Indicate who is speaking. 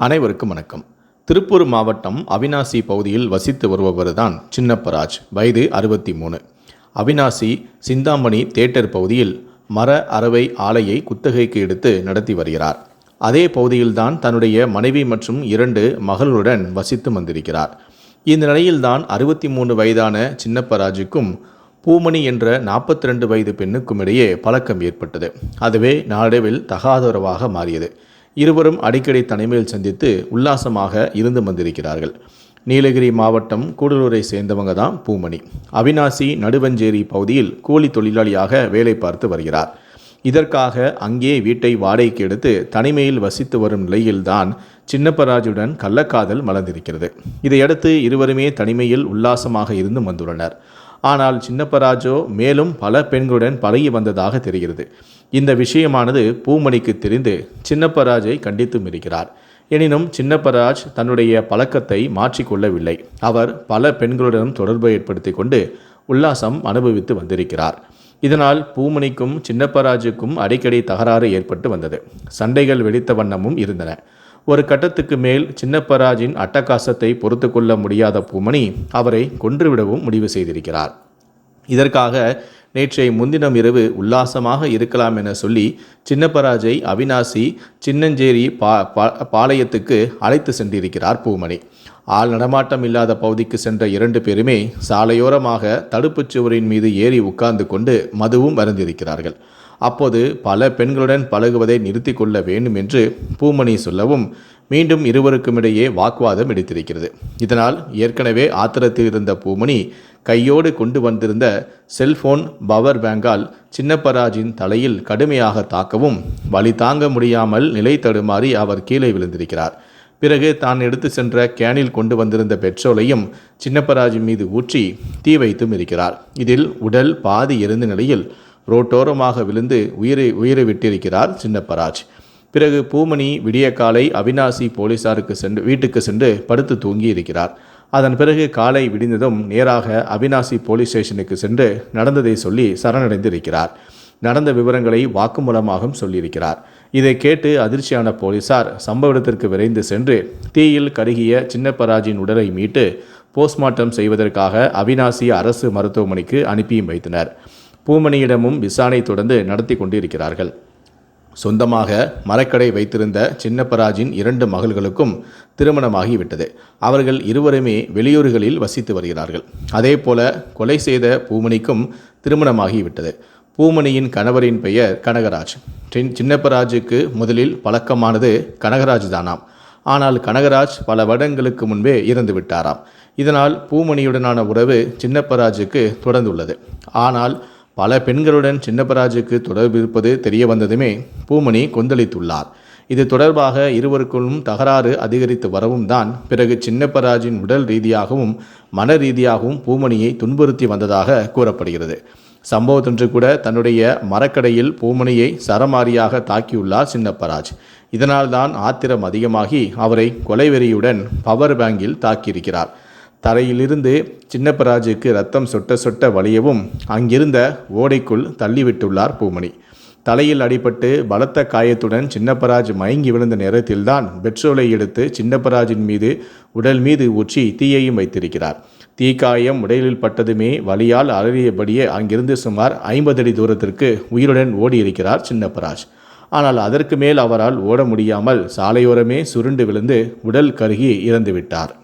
Speaker 1: அனைவருக்கும் வணக்கம். திருப்பூர் மாவட்டம் அவினாசி பகுதியில் வசித்து வருபவர் தான் சின்னப்பராஜ். வயது அறுபத்தி மூணு அவினாசி சிந்தாமணி தேட்டர் பகுதியில் மர அறவை ஆலையை குத்தகைக்கு எடுத்து நடத்தி வருகிறார். அதே பகுதியில்தான் தன்னுடைய மனைவி மற்றும் இரண்டு மகளுடன் வசித்து வந்திருக்கிறார். இந்த நிலையில்தான் அறுபத்தி மூணு வயதான சின்னப்பராஜுக்கும் பூமணி என்ற நாற்பத்தி ரெண்டு வயது பெண்ணுக்கும் இடையே பழக்கம் ஏற்பட்டது. அதுவே நாளடைவில் தகாதரவாக மாறியது. இருவரும் அடிக்கடி தனிமையில் சந்தித்து உல்லாசமாக இருந்து வந்திருக்கிறார்கள். நீலகிரி மாவட்டம் கூடலூரை சேர்ந்தவங்க தான் பூமணி. அவினாசி நடுவஞ்சேரி பகுதியில் கூலி தொழிலாளியாக வேலை பார்த்து வருகிறார். இதற்காக அங்கே வீட்டை வாடகைக்கு எடுத்து தனிமையில் வசித்து வரும் நிலையில்தான் சின்னப்பராஜுடன் கள்ளக்காதல் மலர்ந்திருக்கிறது. இதையடுத்து இருவருமே தனிமையில் உல்லாசமாக இருந்து வந்துள்ளனர். ஆனால் சின்னப்பராஜோ மேலும் பல பெண்களுடன் பழகி வந்ததாக தெரிகிறது. இந்த விஷயமானது பூமணிக்கு தெரிந்து சின்னப்பராஜை கண்டித்தும் இருக்கிறார் எனினும் சின்னப்பராஜ் தன்னுடைய பழக்கத்தை மாற்றிக்கொள்ளவில்லை. அவர் பல பெண்களுடனும் தொடர்பை ஏற்படுத்தி கொண்டு உல்லாசம் அனுபவித்து வந்திருக்கிறார். இதனால் பூமணிக்கும் சின்னப்பராஜுக்கும் அடிக்கடி தகராறு ஏற்பட்டு வந்தது. சண்டைகள் வெடித்த வண்ணமும் இருந்தன. ஒரு கட்டத்துக்கு மேல் சின்னப்பராஜின் அட்டகாசத்தை பொறுத்து கொள்ள முடியாத பூமணி அவரை கொன்றுவிடவும் முடிவு செய்திருக்கிறார். இதற்காக நேற்றைய முன்தினம் இரவு உல்லாசமாக இருக்கலாம் என சொல்லி சின்னப்பராஜை அவினாசி சின்னஞ்சேரி பா பாளையத்துக்கு அழைத்து சென்றிருக்கிறார் பூமணி. ஆள் நடமாட்டம் இல்லாத பகுதிக்கு சென்ற இரண்டு பேருமே சாலையோரமாக தடுப்புச் சுவரின் மீது ஏறி உட்கார்ந்து கொண்டு மதுவும் மறந்திருக்கிறார்கள் அப்போது பல பெண்களுடன் பழகுவதை நிறுத்தி கொள்ள வேண்டும் என்று பூமணி சொல்லவும் மீண்டும் இருவருக்குமிடையே வாக்குவாதம் எடுத்திருக்கிறது. இதனால் ஏற்கனவே ஆத்திரத்தில் இருந்த பூமணி கையோடு கொண்டு வந்திருந்த செல்போன் பவர் பேங்கால் சின்னப்பராஜின் தலையில் கடுமையாக தாக்கவும் வலி தாங்க முடியாமல் நிலை தடுமாறி அவர் கீழே விழுந்திருக்கிறார். பிறகு தான் எடுத்து சென்ற கேனில் கொண்டு வந்திருந்த பெட்ரோலையும் சின்னப்பராஜின் மீது ஊற்றி தீ வைத்தும் இருக்கிறார். இதில் உடல் பாதி எரிந்த நிலையில் ரோட்டோரமாக விழுந்து உயிரை உயிரை விட்டிருக்கிறார் சின்னப்பராஜ். பிறகு பூமணி விடிய காலை அவினாசி போலீசாருக்கு சென்று வீட்டுக்கு சென்று படுத்து தூங்கி இருக்கிறார் அதன் பிறகு காலை விடிந்ததும் நேராக அவினாசி போலீஸ் ஸ்டேஷனுக்கு சென்று நடந்ததை சொல்லி சரணடைந்திருக்கிறார். நடந்த விவரங்களை வாக்குமூலமாகவும் சொல்லியிருக்கிறார். இதை கேட்டு அதிர்ச்சியான போலீசார் சம்பவ இடத்திற்கு விரைந்து சென்று தீயில் கருகிய சின்னப்பராஜின் உடலை மீட்டு போஸ்ட்மார்ட்டம் செய்வதற்காக அவினாசி அரசு மருத்துவமனைக்கு அனுப்பியும் வைத்தனர். பூமணியிடமும் விசாரணை தொடர்ந்து நடத்தி கொண்டிருக்கிறார்கள். சொந்தமாக மரக்கடை வைத்திருந்த சின்னப்பராஜின் இரண்டு மகள்களுக்கும் திருமணமாகிவிட்டது அவர்கள் இருவருமே வெளியூர்களில் வசித்து வருகிறார்கள். அதே போல கொலை செய்த பூமணிக்கும் திருமணமாகிவிட்டது பூமணியின் கணவரின் பெயர் கனகராஜ். சின்னப்பராஜுக்கு முதலில் பழக்கமானது கனகராஜ் தானாம் ஆனால் கனகராஜ் பல வருடங்களுக்கு முன்பே இறந்து விட்டாராம். இதனால் பூமணியுடனான உறவு சின்னப்பராஜுக்கு தொடர்ந்துள்ளது. ஆனால் பல பெண்களுடன் சின்னப்பராஜுக்கு தொடர்பு இருப்பது தெரிய வந்ததுமே பூமணி கொந்தளித்துள்ளார். இது தொடர்பாக இருவருக்குள்ளும் தகராறு அதிகரித்து வரவும் தான் பிறகு சின்னப்பராஜின் உடல் ரீதியாகவும் மன ரீதியாகவும் பூமணியை துன்புறுத்தி வந்ததாக கூறப்படுகிறது. சம்பவத்தொன்று கூட தன்னுடைய மரக்கடையில் பூமணியை சரமாரியாக தாக்கியுள்ளார் சின்னப்பராஜ். இதனால்தான் ஆத்திரம் அதிகமாகி அவரை கொலைவெறியுடன் பவர் பேங்கில் தாக்கியிருக்கிறார். தரையிலிருந்து சின்னப்பராஜுக்கு ரத்தம் சொட்ட சொட்ட வலியவும் அங்கிருந்த ஓடைக்குள் தள்ளிவிட்டுள்ளார் பூமணி. தலையில் அடிபட்டு பலத்த காயத்துடன் சின்னப்பராஜ் மயங்கி விழுந்த நேரத்தில்தான் பெட்ரோலை எடுத்து சின்னப்பராஜின் மீது உடல் மீது ஊற்றி தீயையும் வைத்திருக்கிறார். தீக்காயம் உடலில் பட்டதுமே வலியால் அலறியபடியே அங்கிருந்து சுமார் ஐம்பது அடி தூரத்திற்கு உயிருடன் ஓடியிருக்கிறார் சின்னப்பராஜ். ஆனால் அதற்கு மேல் அவரால் ஓட முடியாமல் சாலையோரமே சுருண்டு விழுந்து உடல் கருகி இறந்துவிட்டார்.